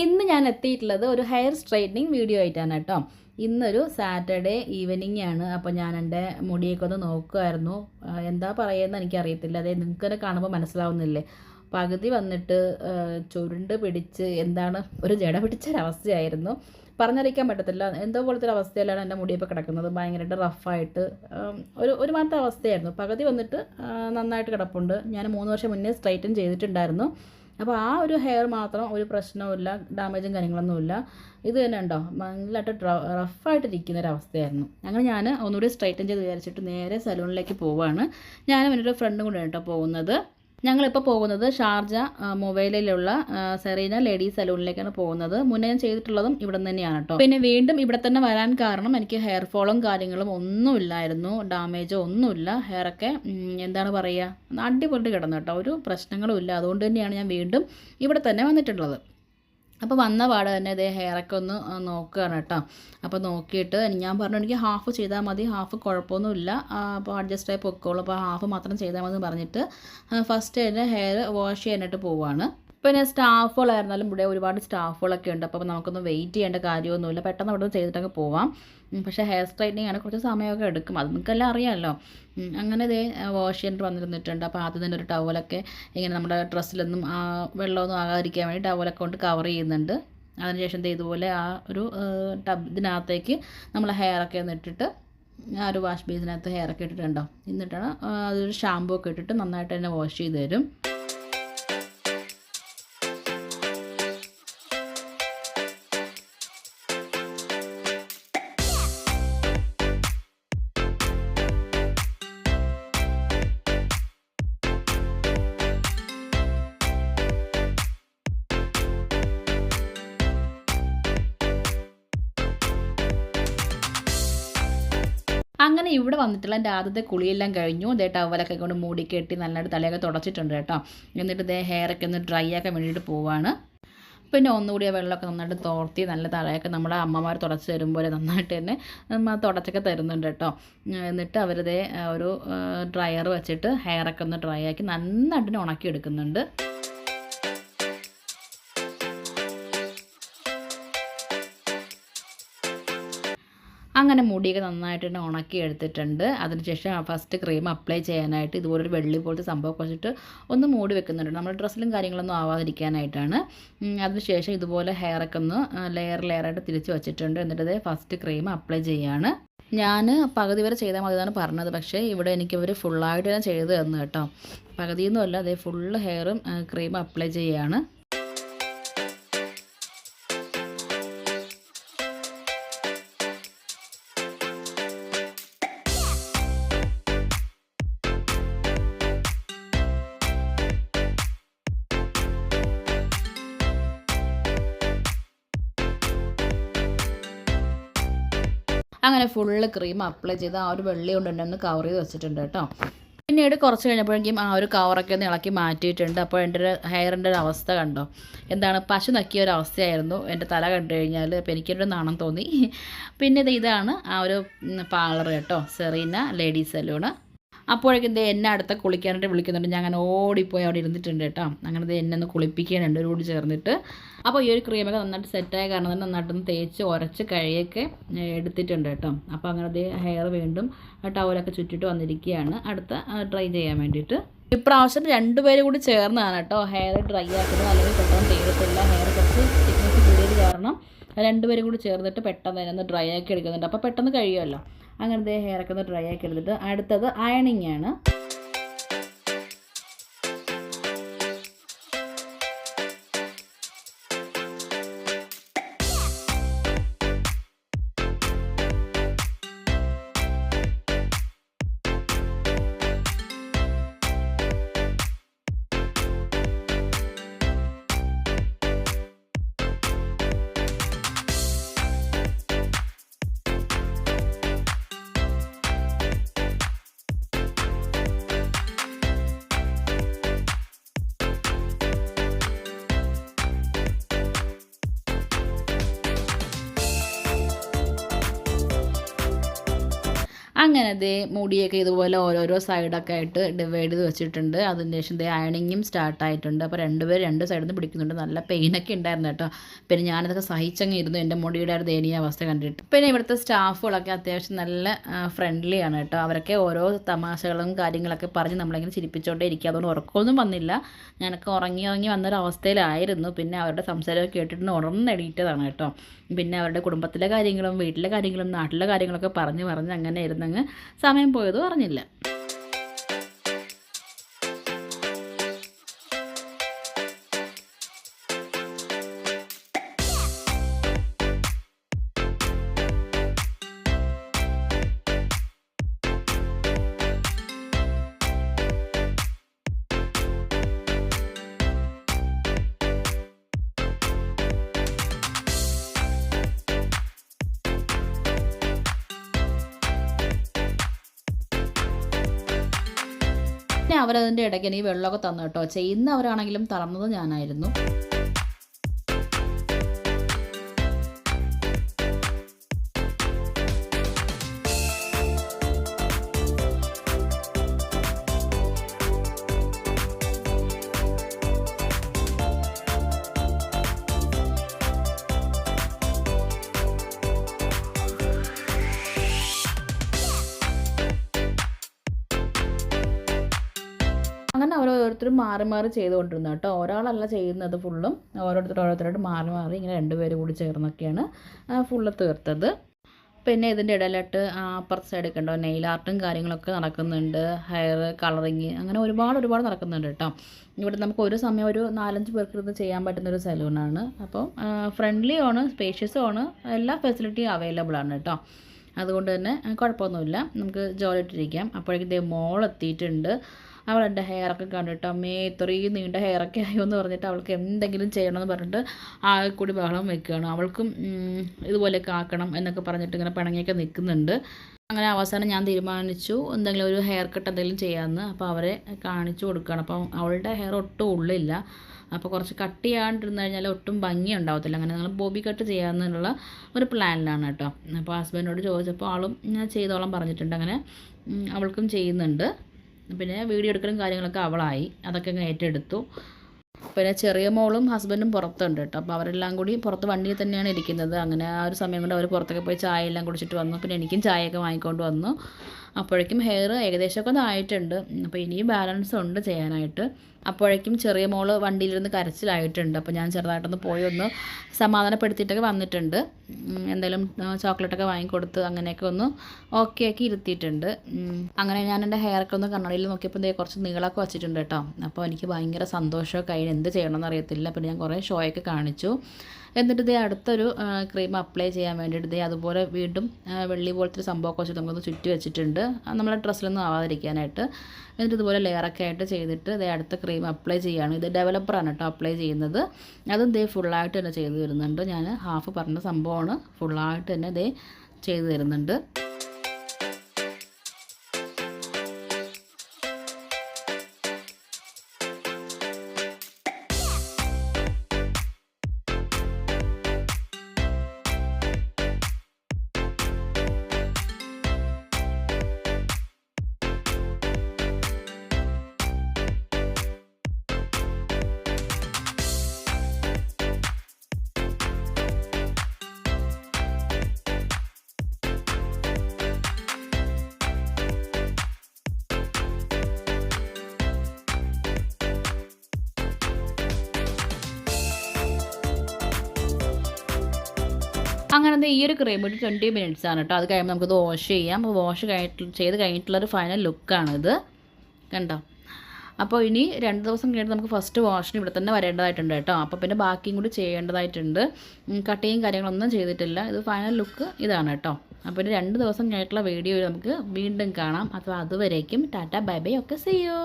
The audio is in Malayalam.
ഇന്ന് ഞാൻ എത്തിയിട്ടുള്ളത് ഒരു ഹെയർ സ്ട്രൈറ്റനിങ് വീഡിയോ ആയിട്ടാണ് കേട്ടോ. ഇന്നൊരു സാറ്റർഡേ ഈവനിങ് ആണ്. അപ്പോൾ ഞാൻ എന്റെ മുടിയൊക്കെ ഒന്ന് നോക്കുമായിരുന്നു എന്താ പറയുന്നത് എനിക്കറിയത്തില്ല. അതെ തന്നെ കാണുമ്പോൾ മനസ്സിലാവുന്നില്ലേ? പകുതി വന്നിട്ട് ചുരുണ്ട് പിടിച്ച് എന്താണ് ഒരു ജട പിടിച്ചൊരവസ്ഥയായിരുന്നു പറഞ്ഞറിയിക്കാൻ പറ്റത്തില്ല. എന്തോ പോലത്തെ ഒരു അവസ്ഥയിലാണ് എന്റെ മുടിയൊക്കെ കിടക്കുന്നത്. ഭയങ്കരമായിട്ട് റഫായിട്ട് ഒരു ഒരു മാറ്റ അവസ്ഥയായിരുന്നു. പകുതി വന്നിട്ട് നന്നായിട്ട് കിടപ്പുണ്ട്. ഞാൻ മൂന്ന് വർഷം മുന്നേ സ്ട്രൈറ്റൻ ചെയ്തിട്ടുണ്ടായിരുന്നു. അപ്പോൾ ആ ഒരു ഹെയർ മാത്രം ഒരു പ്രശ്നവുമില്ല ഡാമേജും കാര്യങ്ങളൊന്നുമില്ല. ഇത് തന്നെ ഉണ്ടോ നല്ലതായിട്ട് റഫായിട്ടിരിക്കുന്ന ഒരു അവസ്ഥയായിരുന്നു. അങ്ങനെ ഞാൻ ഒന്നുകൂടി സ്ട്രൈറ്റൻ ചെയ്ത് വിചാരിച്ചിട്ട് നേരെ സലൂണിലേക്ക് പോവാണ്. ഞാനും എന്റെ ഒരു ഫ്രണ്ടും കൂടെയാണ് കേട്ടോ പോകുന്നത്. ഞങ്ങളിപ്പോൾ പോകുന്നത് ഷാർജ മൊബൈലിലുള്ള സെറീന ലേഡീസ് സലൂണിലേക്കാണ് പോകുന്നത്. മുന്നേ ഞാൻ ചെയ്തിട്ടുള്ളതും ഇവിടെ തന്നെയാണ് കേട്ടോ പിന്നെ വീണ്ടും ഇവിടെ തന്നെ വരാൻ കാരണം എനിക്ക് ഹെയർ ഫോളും കാര്യങ്ങളും ഒന്നുമില്ലായിരുന്നു. ഡാമേജോ ഒന്നുമില്ല. ഹെയറൊക്കെ എന്താണ് പറയുക അടിപൊളി കിടന്നു കേട്ടോ ഒരു പ്രശ്നങ്ങളും ഇല്ല. അതുകൊണ്ട് തന്നെയാണ് ഞാൻ വീണ്ടും ഇവിടെ തന്നെ വന്നിട്ടുള്ളത്. അപ്പോൾ വന്ന പാടെ തന്നെ ഇതേ ഹെയറൊക്കെ ഒന്ന് നോക്കുകയാണ് കേട്ടോ. അപ്പോൾ നോക്കിയിട്ട് ഞാൻ പറഞ്ഞു എനിക്ക് ഹാഫ് ചെയ്താൽ മതി ഹാഫ് കുഴപ്പമൊന്നുമില്ല. അപ്പോൾ അഡ്ജസ്റ്റ് ആയി പൊക്കോളൂ. അപ്പോൾ ഹാഫ് മാത്രം ചെയ്താൽ മതി പറഞ്ഞിട്ട് ഫസ്റ്റ് തന്നെ ഹെയർ വാഷ് ചെയ്യാനായിട്ട് പോവുകയാണ് പിന്നെ സ്റ്റാഫുകളായിരുന്നാലും ഇവിടെ ഒരുപാട് സ്റ്റാഫുകളൊക്കെ ഉണ്ട്. അപ്പോൾ നമുക്കൊന്നും വെയിറ്റ് ചെയ്യേണ്ട കാര്യമൊന്നുമില്ല. പെട്ടെന്ന് അവിടെ ചെയ്തിട്ടൊക്കെ പോവാം. പക്ഷേ ഹെയർ സ്ട്രൈറ്റനിങ് ആണ്. കുറച്ച് സമയമൊക്കെ എടുക്കും. അത് നിങ്ങൾക്കെല്ലാം അറിയാമല്ലോ അങ്ങനെ ഇതേ വാഷ് ചെയ്യേണ്ടി വന്നിരുന്നിട്ടുണ്ട്. അപ്പോൾ ആദ്യം തന്നെ ഒരു ടവലൊക്കെ ഇങ്ങനെ നമ്മുടെ ഡ്രസ്സിലൊന്നും വെള്ളമൊന്നും ആകാതിരിക്കാൻ വേണ്ടി ടവലൊക്കെ കൊണ്ട് കവർ ചെയ്യുന്നുണ്ട്. അതിനുശേഷം ഇതുപോലെ ആ ഒരു ടബ് ഇതിനകത്തേക്ക് നമ്മൾ ഹെയറൊക്കെ ഒന്ന് ഇട്ടിട്ട് ആ ഒരു വാഷ് ബേസിനകത്ത് ഹെയറൊക്കെ ഇട്ടിട്ടുണ്ടോ? എന്നിട്ടാണ് അതൊരു ഷാമ്പൂ ഒക്കെ ഇട്ടിട്ട് നന്നായിട്ട് തന്നെ വാഷ് ചെയ്ത് തരും. അങ്ങനെ ഇവിടെ വന്നിട്ടുള്ള എന്റെ ആദ്യത്തെ കുളിയെല്ലാം കഴിഞ്ഞു. ദേ ടവലൊക്കെ കൊണ്ട് മൂടി കെട്ടി നല്ലതായിട്ട് തലയൊക്കെ തുടച്ചിട്ടുണ്ട് കേട്ടോ. എന്നിട്ട് ദേ ഹെയറൊക്കെ ഒന്ന് ഡ്രൈ ആക്കാൻ വേണ്ടിയിട്ട് പോവാണ്. പിന്നെ ഒന്നുകൂടി ആ വെള്ളമൊക്കെ നന്നായിട്ട് തോർത്തി നല്ല തലയൊക്കെ നമ്മുടെ അമ്മമാർ തുടച്ച് പോലെ നന്നായിട്ട് തന്നെ തുടച്ചൊക്കെ തരുന്നുണ്ട് കേട്ടോ. എന്നിട്ട് അവരതേ ഒരു ഡ്രയർ വെച്ചിട്ട് ഹെയറൊക്കെ ഒന്ന് ഡ്രൈ ആക്കി നന്നായിട്ട് ഉണക്കി എടുക്കുന്നുണ്ട് അങ്ങനെ മുടിയൊക്കെ നന്നായിട്ട് തന്നെ ഉണക്കി എടുത്തിട്ടുണ്ട്. അതിനുശേഷം ഫസ്റ്റ് ക്രീം അപ്ലൈ ചെയ്യാനായിട്ട് ഇതുപോലൊരു വെള്ളി പോലത്തെ സംഭവം കുറച്ചിട്ട് ഒന്ന് മൂടി വെക്കുന്നുണ്ട്. നമ്മുടെ ഡ്രസ്സിലും കാര്യങ്ങളൊന്നും ആവാതിരിക്കാനായിട്ടാണ്. അതിനുശേഷം ഇതുപോലെ ഹെയറൊക്കെ ഒന്ന് ലെയർ ലെയറായിട്ട് തിരിച്ച് വെച്ചിട്ടുണ്ട്. എന്നിട്ട് അത് ഫസ്റ്റ് ക്രീം അപ്ലൈ ചെയ്യാണ്. ഞാൻ പകുതി വരെ ചെയ്താൽ മതി എന്നാണ് പറഞ്ഞത്. പക്ഷേ ഇവിടെ എനിക്ക് ഇവർ ഫുള്ളായിട്ട് തന്നെ ചെയ്ത് തന്നു കേട്ടോ. പകുതിയൊന്നുമല്ല അതേ ഫുള്ള് ഹെയറും ക്രീം അപ്ലൈ ചെയ്യുകയാണ് അങ്ങനെ ഫുള്ള് ക്രീം അപ്ലൈ ചെയ്ത് ആ ഒരു വെള്ളി കൊണ്ട് തന്നെ ഒന്ന് കവർ ചെയ്ത് വെച്ചിട്ടുണ്ട് കേട്ടോ. പിന്നീട് കുറച്ച് കഴിഞ്ഞപ്പോഴേക്കും ആ ഒരു കവറൊക്കെ ഒന്ന് ഇളക്കി മാറ്റിയിട്ടുണ്ട്. അപ്പോൾ എന്റെ ഒരു ഹെയറിന്റെ ഒരു അവസ്ഥ കണ്ടോ? എന്താണ്? പശു നക്കിയ ഒരു അവസ്ഥയായിരുന്നു. എന്റെ തല കണ്ടു കഴിഞ്ഞാൽ അപ്പോൾ എനിക്കൊരു നാണം തോന്നി. പിന്നെ ഇത് ഇതാണ് ആ ഒരു പാർലർ കേട്ടോ. സെറീന ലേഡീസ് സലൂണ് അപ്പോഴേക്കും ദേ എന്നെ അടുത്ത കുളിക്കാനായിട്ട് വിളിക്കുന്നുണ്ട്. ഞാൻ അങ്ങനെ ഓടിപ്പോയി അവിടെ ഇരുന്നിട്ടുണ്ട് കേട്ടോ. അങ്ങനെ ദേ എന്നെ ഒന്ന് കുളിപ്പിക്കാനുണ്ട്. ഒരു കൂടി ചേർന്നിട്ട്. അപ്പോൾ ഈ ഒരു ക്രീമൊക്കെ നന്നായിട്ട് സെറ്റായ കാരണം തന്നെ നന്നായിട്ടൊന്ന് തേച്ച് ഉരച്ച് കഴിയൊക്കെ എടുത്തിട്ടുണ്ട് കേട്ടോ. അപ്പോൾ അങ്ങനെ അതേ ഹെയർ വീണ്ടും ടവലൊക്കെ ചുറ്റിട്ട് വന്നിരിക്കുകയാണ്. അടുത്ത ഡ്രൈ ചെയ്യാൻ വേണ്ടിയിട്ട്. ഇപ്രാവശ്യം രണ്ടുപേരും കൂടി ചേർന്നാണ് കേട്ടോ. ഹെയർ ഡ്രൈ ആക്കുന്നത് അല്ലെങ്കിൽ പെട്ടെന്ന് തീരത്തില്ല. ഹെയർ കുറച്ച് തിക്നെസ് കൂടിയത് കാരണം രണ്ടുപേരും കൂടി ചേർന്നിട്ട് പെട്ടെന്ന് തന്നെ ഒന്ന് ഡ്രൈ ആക്കി എടുക്കുന്നുണ്ട്. അപ്പോൾ പെട്ടെന്ന് കഴിയുമല്ലോ. അങ്ങനത്തെ ദേ ഹെയറൊക്കെ ഒന്ന് ഡ്രൈ ആക്കി എടുത്തിട്ട് അടുത്തത് അയണിങ് ആണ്. അങ്ങനെ ദേ മുടിയൊക്കെ ഇതുപോലെ ഓരോരോ സൈഡൊക്കെ ആയിട്ട് ഡിവൈഡ് ചെയ്ത് വെച്ചിട്ടുണ്ട്. അതിന് ശേഷം ദേ അയണിങ്ങും സ്റ്റാർട്ടായിട്ടുണ്ട് അപ്പോൾ രണ്ടുപേർ രണ്ട് സൈഡിൽ നിന്ന് പിടിക്കുന്നുണ്ട്. നല്ല പെയിനൊക്കെ ഉണ്ടായിരുന്നു കേട്ടോ. പിന്നെ ഞാനതൊക്കെ സഹിച്ചങ്ങ് ഇരുന്നു. എന്റെ മുടിയുടെ ഒരു ദയനീയ അവസ്ഥ കണ്ടിട്ട്. പിന്നെ ഇവിടുത്തെ സ്റ്റാഫുകളൊക്കെ അത്യാവശ്യം നല്ല ഫ്രണ്ട്ലിയാണ് കേട്ടോ. അവരൊക്കെ ഓരോ തമാശകളും കാര്യങ്ങളൊക്കെ പറഞ്ഞ് നമ്മളിങ്ങനെ ചിരിപ്പിച്ചോണ്ടേ ഇരിക്കുക. അതുകൊണ്ട് ഉറക്കമൊന്നും വന്നില്ല. ഞാനൊക്കെ ഉറങ്ങി ഉറങ്ങി വന്നൊരവസ്ഥയിലായിരുന്നു. പിന്നെ അവരുടെ സംസാരമൊക്കെ കേട്ടിട്ട് ഉണർന്നെണീറ്റതാണ് കേട്ടോ. പിന്നെ അവരുടെ കുടുംബത്തിലെ കാര്യങ്ങളും വീട്ടിലെ കാര്യങ്ങളും നാട്ടിലെ കാര്യങ്ങളൊക്കെ പറഞ്ഞ് പറഞ്ഞ് അങ്ങനെ ഇരുന്നങ്ങ് സമയം പോയതും അറിഞ്ഞില്ല. പിന്നെ അവരതിന്റെ ഇടയ്ക്ക് എനിക്ക് വെള്ളമൊക്കെ തന്നു കേട്ടോ. ചെയ്യുന്നവരാണെങ്കിലും തറന്നത് ഞാനായിരുന്നു. അങ്ങനെ ഓരോരുത്തരും മാറി മാറി ചെയ്തുകൊണ്ടിരുന്നു കേട്ടോ. ഒരാളല്ല ചെയ്യുന്നത് ഫുള്ളും ഓരോരുത്തർ ഓരോരുത്തരായിട്ട് മാറി മാറി ഇങ്ങനെ രണ്ടുപേരും കൂടി ചേർന്നൊക്കെയാണ് ഫുള്ള് തീർത്തത്. പിന്നെ ഇതിന്റെ ഇടയിലായിട്ട് അപ്പുറത്ത് സൈഡ് കണ്ടോ നെയിൽ ആർട്ടും കാര്യങ്ങളൊക്കെ നടക്കുന്നുണ്ട് ഹെയർ കളറിങ് അങ്ങനെ ഒരുപാട് ഒരുപാട് നടക്കുന്നുണ്ട് കേട്ടോ. ഇവിടെ നമുക്ക് ഒരു സമയം ഒരു നാലഞ്ച് പേർക്ക് ഇരുന്ന് ചെയ്യാൻ പറ്റുന്ന ഒരു സലൂണാണ് അപ്പോൾ ഫ്രണ്ട്ലി ആണ് സ്പേഷ്യസും ആണ് എല്ലാ ഫെസിലിറ്റിയും അവൈലബിൾ ആണ് കേട്ടോ. അതുകൊണ്ട് തന്നെ കുഴപ്പമൊന്നുമില്ല. നമുക്ക് ജോലിയിട്ടിരിക്കാം അപ്പോഴേക്കും ദേ മോൾ എത്തിയിട്ടുണ്ട്. അവൾ എന്റെ ഹെയറൊക്കെ കണ്ടിട്ട് അമ്മേ ഇത്രയും നീണ്ട ഹെയറൊക്കെ ആയോ എന്ന് പറഞ്ഞിട്ട് അവൾക്ക് എന്തെങ്കിലും ചെയ്യണമെന്ന് പറഞ്ഞിട്ട് ആകെ കൂടി ബഹളം വെക്കുകയാണ്. അവൾക്കും ഇതുപോലെയൊക്കെ ആക്കണം എന്നൊക്കെ പറഞ്ഞിട്ട് ഇങ്ങനെ പിണങ്ങിയൊക്കെ നിൽക്കുന്നുണ്ട്. അങ്ങനെ അവസാനം ഞാൻ തീരുമാനിച്ചു എന്തെങ്കിലും ഒരു ഹെയർ കട്ട് എന്തെങ്കിലും ചെയ്യാമെന്ന്. അപ്പോൾ അവരെ കാണിച്ചു കൊടുക്കുകയാണ്. അപ്പം അവളുടെ ഹെയർ ഒട്ടും ഉള്ളില്ല. അപ്പോൾ കുറച്ച് കട്ട് ചെയ്യാണ്ടിരുന്ന് കഴിഞ്ഞാൽ ഒട്ടും ഭംഗി ഉണ്ടാവത്തില്ല. അങ്ങനെ നിങ്ങൾ ബോബി കട്ട് ചെയ്യാമെന്നുള്ള ഒരു പ്ലാനിലാണ് കേട്ടോ അപ്പോൾ ഹസ്ബൻഡിനോട് ചോദിച്ചപ്പോൾ ആളും ഞാൻ ചെയ്തോളം പറഞ്ഞിട്ടുണ്ട്. അങ്ങനെ അവൾക്കും ചെയ്യുന്നുണ്ട്. പിന്നെ വീഡിയോ എടുക്കലും കാര്യങ്ങളൊക്കെ അവളായി. അതൊക്കെ അങ്ങ് ഏറ്റെടുത്തു. പിന്നെ ചെറിയ മോളും ഹസ്ബൻഡും പുറത്തുണ്ട് കേട്ടോ. അപ്പോൾ അവരെല്ലാം കൂടി പുറത്ത് വണ്ടിയിൽ തന്നെയാണ് ഇരിക്കുന്നത്. അങ്ങനെ ആ ഒരു സമയം കൊണ്ട് അവർ പുറത്തൊക്കെ പോയി ചായ എല്ലാം കുടിച്ചിട്ട് വന്നു. പിന്നെ എനിക്കും ചായയൊക്കെ വാങ്ങിക്കൊണ്ട് വന്നു. അപ്പോഴേക്കും ഹെയർ ഏകദേശമൊക്കെ ഒന്ന് ആയിട്ടുണ്ട്. അപ്പോൾ ഇനിയും ബാലൻസ് ഉണ്ട് ചെയ്യാനായിട്ട്. അപ്പോഴേക്കും ചെറിയ മോൾ വണ്ടിയിലിരുന്ന് കരച്ചിലായിട്ടുണ്ട്. അപ്പോൾ ഞാൻ ചെറുതായിട്ടൊന്ന് പോയി ഒന്ന് സമാധാനപ്പെടുത്തിയിട്ടൊക്കെ വന്നിട്ടുണ്ട്. എന്തെങ്കിലും ചോക്ലേറ്റൊക്കെ വാങ്ങിക്കൊടുത്ത് അങ്ങനെയൊക്കെ ഒന്ന് ഓക്കെ ആക്കി ഇരുത്തിയിട്ടുണ്ട്. അങ്ങനെ ഞാൻ എന്റെ ഹെയറൊക്കെ ഒന്ന് കണ്ണടയിൽ നോക്കിയപ്പോൾ എന്തേ കുറച്ച് നീളമൊക്കെ വെച്ചിട്ടുണ്ട് കേട്ടോ. അപ്പോൾ എനിക്ക് ഭയങ്കര സന്തോഷമൊക്കെ അതിന് എന്ത് ചെയ്യണമെന്ന് അറിയത്തില്ല. പിന്നെ ഞാൻ കുറേ ഷോയൊക്കെ കാണിച്ചു. എന്നിട്ട് ഇതേ അടുത്തൊരു ക്രീം അപ്ലൈ ചെയ്യാൻ വേണ്ടിയിട്ട് ഇതേ അതുപോലെ വീണ്ടും വെള്ളി പോലത്തെ സംഭവമൊക്കെ വെച്ചിട്ട് നമുക്കൊന്ന് ചുറ്റി വെച്ചിട്ടുണ്ട്. നമ്മളെ ഡ്രസ്സിലൊന്നും ആവാതിരിക്കാനായിട്ട് എന്നിട്ട് ഇതുപോലെ ലെയറൊക്കെ ആയിട്ട് ചെയ്തിട്ട് ഇതേ അടുത്ത ക്രീം അപ്ലൈ ചെയ്യുകയാണ്. ഇത് ഡെവലപ്പറാണ് കേട്ടോ അപ്ലൈ ചെയ്യുന്നത്. അതും ഇതേ ഫുള്ളായിട്ട് തന്നെ ചെയ്തു തരുന്നുണ്ട്. ഞാൻ ഹാഫ് പറഞ്ഞ സംഭവമാണ്. ഫുള്ളായിട്ട് തന്നെ ഇതേ ചെയ്തു തരുന്നുണ്ട്. അങ്ങനെ ഈ ഒരു ക്രീം ഒരു ട്വന്റി മിനിറ്റ്സ് ആണ് കേട്ടോ അത് കഴിയുമ്പോൾ നമുക്കത് വാഷ് ചെയ്യാം. അപ്പോൾ വാഷ് കഴിഞ്ഞിട്ട് ചെയ്ത് കഴിഞ്ഞിട്ടുള്ളൊരു ഫൈനൽ ലുക്കാണിത് കണ്ടോ? അപ്പോൾ ഇനി രണ്ട് ദിവസം കഴിഞ്ഞിട്ട് നമുക്ക് ഫസ്റ്റ് വാഷിന് ഇവിടെ തന്നെ വരേണ്ടതായിട്ടുണ്ട് കേട്ടോ അപ്പോൾ പിന്നെ ബാക്കിയും കൂടി ചെയ്യേണ്ടതായിട്ടുണ്ട്. കട്ടിയും കാര്യങ്ങളൊന്നും ചെയ്തിട്ടില്ല. ഇത് ഫൈനൽ ലുക്ക് ഇതാണ് കേട്ടോ അപ്പോൾ ഇനി രണ്ട് ദിവസം കഴിഞ്ഞിട്ടുള്ള വീഡിയോ നമുക്ക് വീണ്ടും കാണാം. അപ്പോൾ അതുവരേക്കും ടാറ്റ ബൈ ബൈ ഒക്കെ ചെയ്യോ